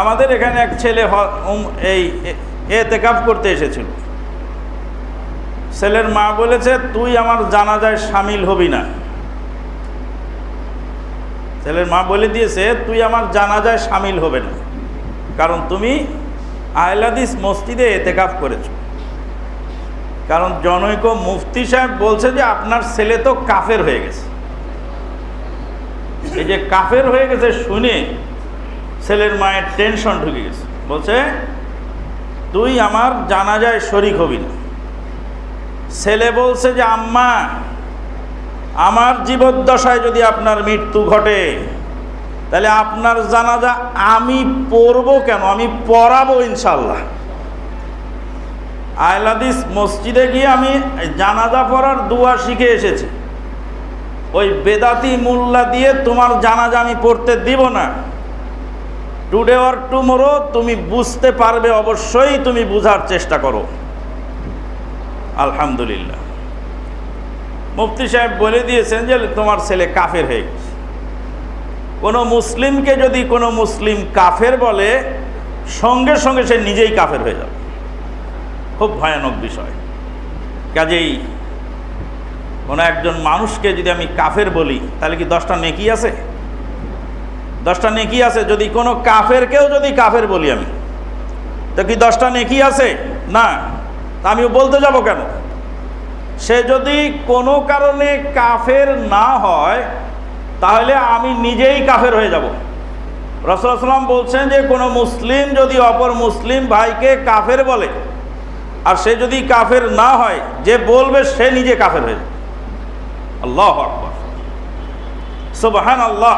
আমাদের এখানে এক ছেলে এই এতেকাফ করতে এসেছিল। ছেলের মা বলেছে, তুই আমার জানাজায় সামিল হবি না। ছেলের মা বলে দিয়েছে, তুই আমার জানাজায় সামিল হবে না। কারণ তুমি আহলাদিস মসজিদে এতেকাফ করেছ। কারণ জনৈক মুফতি সাহেব বলছে যে, আপনার ছেলে তো কাফের হয়ে গেছে। এই যে কাফের হয়ে গেছে শুনে ছেলের মায়ের টেনশন ঢুকে গেছে। বলছে, তুই আমার জানাজায় শরিক হবি না। ছেলে বলছে যে, আম্মা, আমার জীবদ্দশায় যদি আপনার মৃত্যু ঘটে, তাহলে আপনার জানাজা আমি পড়ব কেন? আমি পড়াবো ইনশাল্লাহ আয়লাদিস মসজিদে গিয়ে আমি জানাজা পড়ার দুয়া শিখে এসেছি। ওই বেদাতি মোল্লা দিয়ে তোমার জানাজা আমি পড়তে দিব না। টুডে অর টুমোরো তুমি বুঝতে পারবে, অবশ্যই তুমি বুঝার চেষ্টা করো। আলহামদুলিল্লাহ। মুফতি সাহেব বলে দিয়েছেন যে, তোমার ছেলে কাফের হয়ে গেছে। কোনো মুসলিমকে যদি কোনো মুসলিম কাফের বলে, সঙ্গে সঙ্গে সে নিজেই কাফের হয়ে যাবে। খুব ভয়ানক বিষয়। কাজেই কোনো একজন মানুষকে যদি আমি কাফের বলি, তাহলে কি দশটা নেকি আছে? দশটা নেকি আছে? যদি কোনো কাফেরকেও যদি কাফের বলি আমি, তো কি দশটা নেকি আছে? না। তা আমিও বলতে যাব কেন? সে যদি কোনো কারণে কাফের না হয়, তাহলে আমি নিজেই কাফের হয়ে যাব। রসুলাম বলছেন যে, কোনো মুসলিম যদি অপর মুসলিম ভাইকে কাফের বলে, আর সে যদি কাফের না হয়, যে বলবে সে নিজে কাফের হয়ে যাবে। আল্লাহ আকবর। সুবাহান আল্লাহ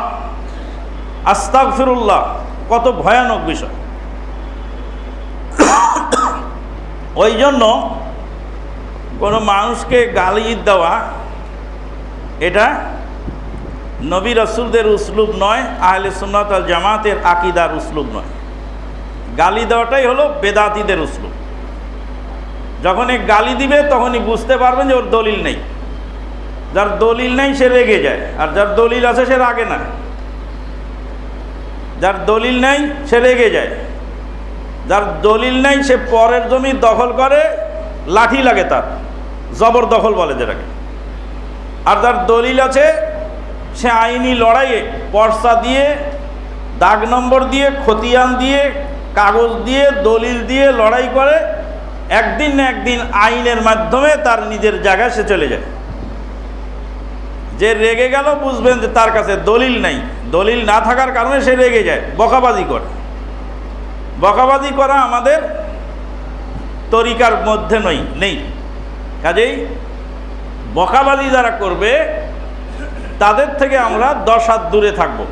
আস্তাক ফিরুল্লাহ কত ভয়ানক বিষয়। ওই জন্য কোনো মানুষকে গালি দেওয়া, এটা নবী রসুলদের উসলুব নয়, আহলে সুন্নত আল জামাতের আকিদার উসলুব নয়। গালি দেওয়াটাই হলো বেদাতিদের উসলুব। যখন এ গালি দিবে, তখনই বুঝতে পারবেন যে ওর দলিল নেই। যার দলিল নেই, সে রেগে যায়, আর যার দলিল আছে, সে রাগে না। যার দলিল নেই, সে রেগে যায়। যার দলিল নেই, সে পরের জমি দখল করে, লাঠি লাগে তার জবরদখল বলে যেটাকে। আর যার দলিল আছে, সে আইনি লড়াইয়ে পর্সা দিয়ে, দাগ নম্বর দিয়ে, খতিয়ান দিয়ে, কাগজ দিয়ে, দলিল দিয়ে লড়াই করে, একদিন না একদিন আইনের মাধ্যমে তার নিজের জায়গায় সে চলে যায়। যে রেগে গেল বুঝবেন যে তার কাছে দলিল নাই। দলিল না থাকার কারণে সে রেগে যায়। বকাবাজি করে। বকাবাজি করা আমাদের তরিকার মধ্যে নই নেই। কাজেই বকাবাজি যারা করবে, তাদের থেকে আমরা দশ হাত দূরে থাকব।